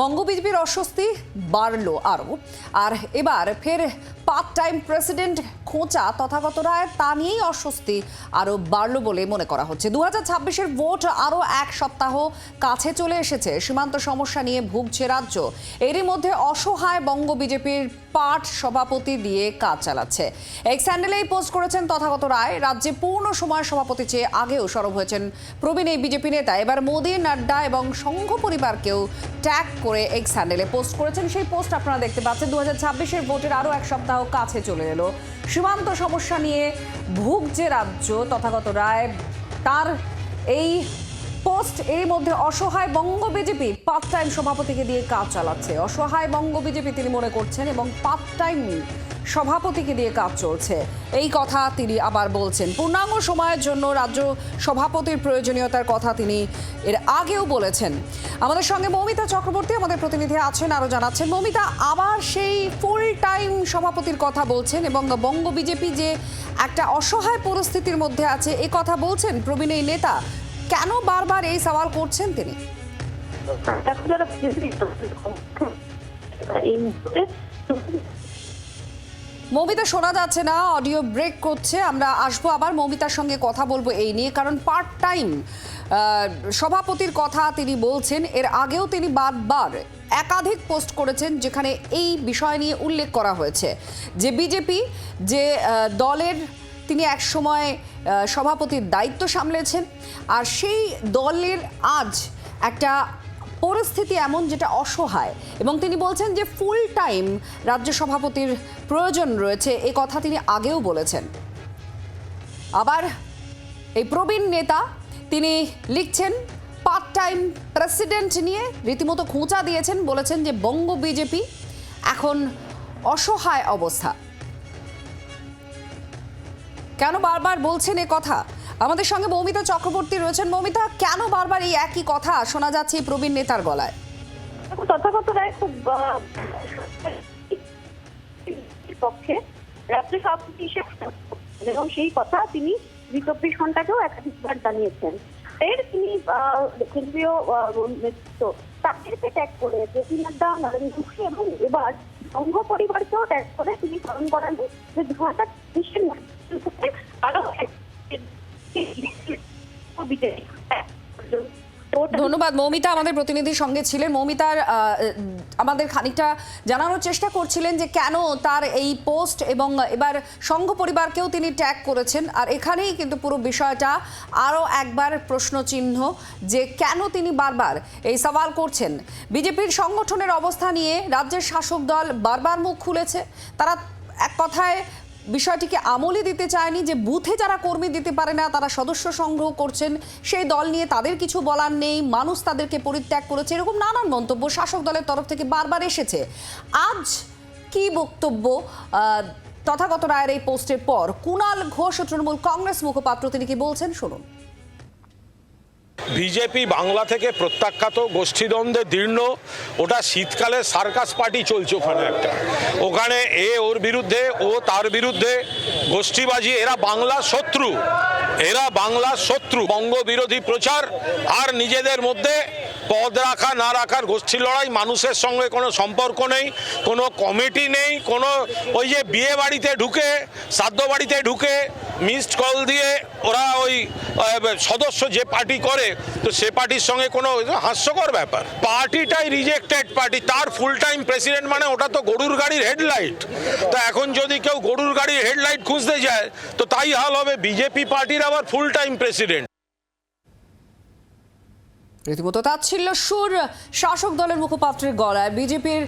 বঙ্গ বিজেপির অস্বস্তি বাড়ল আরও। আর এবার ফের পার্ট টাইম প্রেসিডেন্ট খোঁচা তথাগত রায়, তা নিয়েই অস্বস্তি আরও বাড়লো বলে মনে করা হচ্ছে। দু হাজার ছাব্বিশের ভোট আরও এক সপ্তাহ কাছে চলে এসেছে। সীমান্ত সমস্যা নিয়ে ভুগছে রাজ্য। এরই মধ্যে অসহায় বঙ্গ বিজেপির পাট সভাপতি দিয়ে কাজ চালাচ্ছে। এক স্যান্ডেলেই পোস্ট করেছেন তথাগত রায়। রাজ্যে পূর্ণ সময় সভাপতি চেয়ে আগেও সরব হয়েছেন প্রবীণ এই বিজেপি নেতা। এবার মোদী, নাড্ডা এবং সংঘ পরিবারকেও ট্যাগ করে এক্স হ্যান্ডেলে পোস্ট করেছেন। সেই পোস্ট আপনারা দেখতে পাচ্ছেন। দু হাজার ভোটের আরও এক সপ্তাহ কাছে চলে এলো। সীমান্ত সমস্যা নিয়ে ভুগছে রাজ্য তথাগত রায় তার এই পোস্ট এর মধ্যে অসহায় বঙ্গ বিজেপি পার্ট টাইম সভাপতিকে দিয়ে কাজ চালাচ্ছে। অসহায় বঙ্গ বিজেপি তিনি মনে করছেন এবং পার্ট টাইম সভাপতিকে দিয়ে কাজ চলছে। এই কথা তিনি আবার বলছেন। পূর্ণাঙ্গ সময়ের জন্য রাজ্য সভাপতির প্রয়োজনীয়তার কথা তিনি এর আগেও বলেছেন। আমাদের সঙ্গে মৌমিতা চক্রবর্তী আমাদের প্রতিনিধি আছেন, আরও জানাচ্ছেন। মৌমিতা, আবার সেই ফুল টাইম সভাপতির কথা বলছেন এবং বঙ্গ বিজেপি যে একটা অসহায় পরিস্থিতির মধ্যে আছে, এ কথা বলছেন প্রবীণ এই নেতা। কেন বারবার এই সওয়াল করছেন তিনি? এই মুহূর্তে মৌমিতা শোনা যাচ্ছে না অডিও ব্রেক করছে। আমরা আসব আবার মৌমিতার সঙ্গে কথা বলব এই নিয়ে কারণ পার্ট টাইম সভাপতির কথা তিনি বলছেন। এর আগেও তিনি বারবার একাধিক পোস্ট করেছেন যেখানে এই বিষয় নিয়ে উল্লেখ করা হয়েছে। যে বিজেপি যে দলের তিনি একসময় আহ, সভাপতির দায়িত্ব সামলেছেন আর সেই দলের আজ একটা পরিস্থিতি এমন যেটা অসহায়। এবং তিনি বলছেন যে ফুল টাইম রাজ্য সভাপতির প্রয়োজন রয়েছে, এ কথা তিনি আগেও বলেছেন। আবার এই প্রবীণ নেতা তিনি লিখছেন পার্ট টাইম প্রেসিডেন্ট নিয়ে রীতিমতো খোঁচা দিয়েছেন, বলেছেন যে বঙ্গ বিজেপি এখন অসহায় অবস্থা। কেন বারবার বলছেন এ কথা? আমাদের সঙ্গে মৌমিতা চক্রবর্তী রয়েছেন। মৌমিতা, কেন বারবার এই একই কথা? শোনা যাচ্ছে প্রবীণ নেতার গলায়। পক্ষে এবং সেই কথা তিনি ঘন্টাকেও জানিয়েছেন। এর তিনি কেন্দ্রীয় নেতৃত্ব তাদেরকে করে নরেন্দ্র এবং এবার পরিবারকেও ট্যাগ করে তিনি স্মরণ যে দু হাজার আরও এক- ধন্যবাদ, মৌমিতা আমাদের প্রতিনিধির সঙ্গে ছিলেন। মৌমিতার আমাদের খানিকটা জানানোর চেষ্টা করছিলেন যে কেন তার এই পোস্ট এবং এবার সংঘ পরিবারকেও তিনি ট্যাগ করেছেন। আর এখানেই কিন্তু পুরো বিষয়টা আরও একবার প্রশ্নচিহ্ন যে কেন তিনি বারবার এই সওয়াল করছেন। বিজেপির সংগঠনের অবস্থা নিয়ে রাজ্যের শাসক দল বারবার মুখ খুলেছে। তারা এক কথায় বিষয়টিকে আমলে দিতে চায়নি যে বুথে যারা কর্মী দিতে পারে না, তারা সদস্য সংগ্রহ করছেন। সেই দল নিয়ে তাদের কিছু বলার নেই, মানুষ তাদেরকে পরিত্যাগ করেছে, এরকম নানান মন্তব্য শাসক দলের তরফ থেকে বারবার এসেছে। আজ কি বক্তব্য? তথাগত রায়ের এই পোস্টের পর কুণাল ঘোষ তৃণমূল কংগ্রেস মুখপাত্র তিনি কি বলছেন? শুনুন। বিজেপি বাংলা থেকে প্রত্যাখ্যাত গোষ্ঠীদ্বন্দ্বে দীর্ণ। ওটা শীতকালে সার্কাস পার্টি চলছে ওখানে একটা। ওখানে এ ওর বিরুদ্ধে, ও তার বিরুদ্ধে গোষ্ঠীবাজি, এরা বাংলার শত্রু। এরা বাংলার শত্রু বঙ্গ বিরোধী প্রচার আর নিজেদের মধ্যে পদ রাখা, না রাখার গোষ্ঠী লড়াই, মানুষের সঙ্গে কোনো সম্পর্ক নেই, কোনো কমিটি নেই, কোনো ওই যে বিয়ে বাড়িতে ঢুকে শ্রাদ্ধ বাড়িতে ঢুকে মিসড কল দিয়ে ওরা ওই সদস্য যে পার্টি করে, তো সে পার্টির সঙ্গে কোনো হাস্যকর ব্যাপার। পার্টিটাই রিজেক্টেড পার্টি তার ফুল টাইম প্রেসিডেন্ট মানে ওটা তো গরুর গাড়ির হেডলাইট তো এখন যদি কেউ গরুর গাড়ির হেডলাইট খুঁজতে যায়, তো তাই হাল হবে বিজেপি পার্টির আবার ফুল টাইম প্রেসিডেন্ট রীতিমতো তাচ্ছিল্য সুর শাসক দলের মুখপাত্রের গলায়। বিজেপির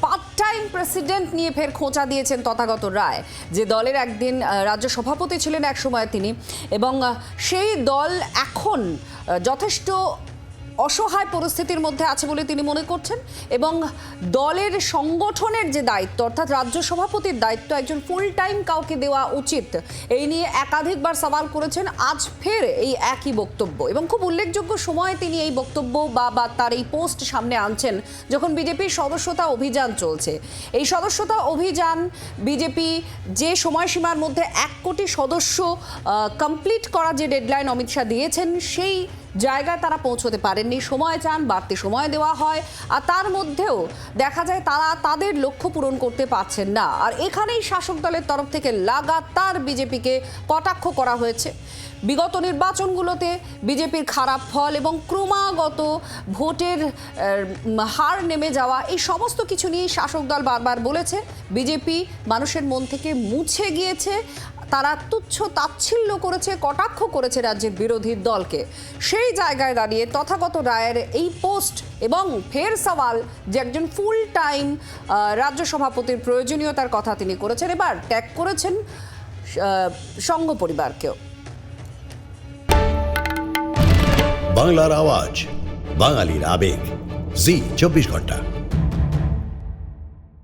পার্ট টাইম প্রেসিডেন্ট নিয়ে ফের খোঁচা দিয়েছেন তথাগত রায়। যে দলের একদিন রাজ্য সভাপতি ছিলেন এক সময় তিনি এবং সেই দল এখন যথেষ্ট অসহায় পরিস্থিতির মধ্যে আছে বলে তিনি মনে করছেন এবং দলের সংগঠনের যে দায়িত্ব, অর্থাৎ রাজ্য সভাপতির দায়িত্ব, একজন ফুল টাইম কাউকে দেওয়া উচিত, এই নিয়ে একাধিকবার সওয়াল করেছেন। আজ ফের এই একই বক্তব্য এবং খুব উল্লেখযোগ্য সময়ে তিনি এই বক্তব্য বা বা তার এই পোস্ট সামনে আনছেন যখন বিজেপির সদস্যতা অভিযান চলছে। এই সদস্যতা অভিযান বিজেপি যে সময়সীমার মধ্যে এক কোটি সদস্য কমপ্লিট করা যে ডেডলাইন অমিত শাহ দিয়েছেন, সেই জায়গায় তারা পৌঁছতে পারেননি। সময় চান, বাড়তি সময় দেওয়া হয়। আর তার মধ্যেও দেখা যায় তারা তাদের লক্ষ্য পূরণ করতে পারছেন না। আর এখানেই শাসক দলের তরফ থেকে লাগাতার বিজেপিকে কটাক্ষ করা হয়েছে। বিগত নির্বাচনগুলোতে বিজেপির খারাপ ফল এবং ক্রমাগত ভোটের হার নেমে যাওয়া, এই সমস্ত কিছু নিয়ে শাসক দল বারবার বলেছে। বিজেপি মানুষের মন থেকে মুছে গিয়েছে। তারা তুচ্ছ তাচ্ছিল্য করেছে, কটাক্ষ করেছে রাজ্যের বিরোধী দলকে। সেই জায়গায় দাঁড়িয়ে তথাগত রায়ের এই পোস্ট এবং ফের সওয়াল যে একজন ফুল টাইম রাজ্য সভাপতির প্রয়োজনীয়তার কথা তিনি করেছেন, এবার ট্যাগ করেছেন সংঘ পরিবারকেও। বাংলার আওয়াজ, বাঙালির আবেগ। জি, চব্বিশ ঘণ্টা।